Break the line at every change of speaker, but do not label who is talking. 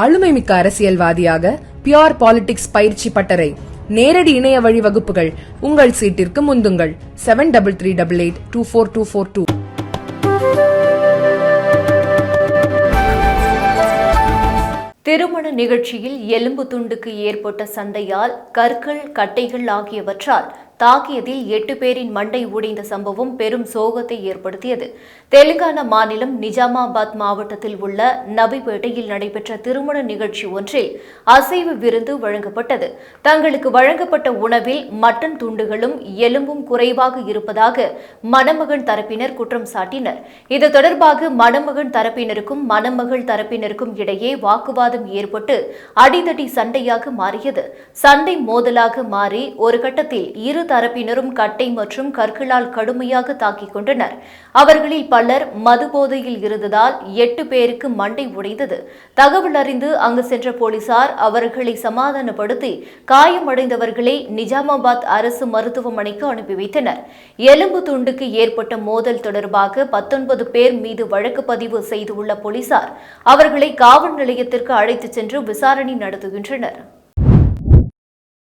ஆளுமை மிக்க அரசியல்வாதியாக பியோர் பாலிடிக்ஸ் பயிற்சி பட்டறை நேரடி இணைய வழி வகுப்புகள் உங்கள் சீட்டிற்கு முந்துங்கள். Seven double three double eight two four two four two
திருமண நிகழ்ச்சியில் எலும்பு துண்டுக்கு ஏற்பட்ட சண்டையால் கற்கள் கட்டைகள் ஆகியவற்றால் தாக்கியதில் எட்டு பேரின் மண்டை உடைந்த சம்பவம் பெரும் சோகத்தை ஏற்படுத்தியது. தெலுங்கானா மாநிலம் நிஜாமாபாத் மாவட்டத்தில் உள்ள நபிப்பேட்டையில் நடைபெற்ற திருமண நிகழ்ச்சி ஒன்றில் அசைவு விருந்து வழங்கப்பட்டது. தங்களுக்கு வழங்கப்பட்ட உணவில் மட்டன் துண்டுகளும் எலும்பும் குறைவாக இருப்பதாக மணமகன் தரப்பினர் குற்றம் சாட்டினர். இது தொடர்பாக மணமகன் தரப்பினருக்கும் மணமகள் தரப்பினருக்கும் இடையே வாக்குவாதம் ஏற்பட்டு அடிதடி சண்டையாக மாறியது. சண்டை மோதலாக மாறி ஒரு கட்டத்தில் இரு இரு தரப்பினரும் கட்டை மற்றும் கற்களால் கடுமையாக தாக்கிக் கொண்டனர். அவர்களில் பலர் மது போதையில் இருந்ததால் எட்டு பேருக்கு மண்டை உடைந்தது. தகவல் அறிந்து அங்கு சென்ற போலீசார் அவர்களை சமாதானப்படுத்தி காயமடைந்தவர்களை நிஜாமாபாத் அரசு மருத்துவமனைக்கு அனுப்பி வைத்தனர். எலும்பு துண்டுக்கு ஏற்பட்ட மோதல் தொடர்பாக பத்தொன்பது பேர் மீது வழக்கு பதிவு செய்துள்ள போலீசார் அவர்களை காவல் நிலையத்திற்கு அழைத்துச் சென்று விசாரணை நடத்துகின்றனர்.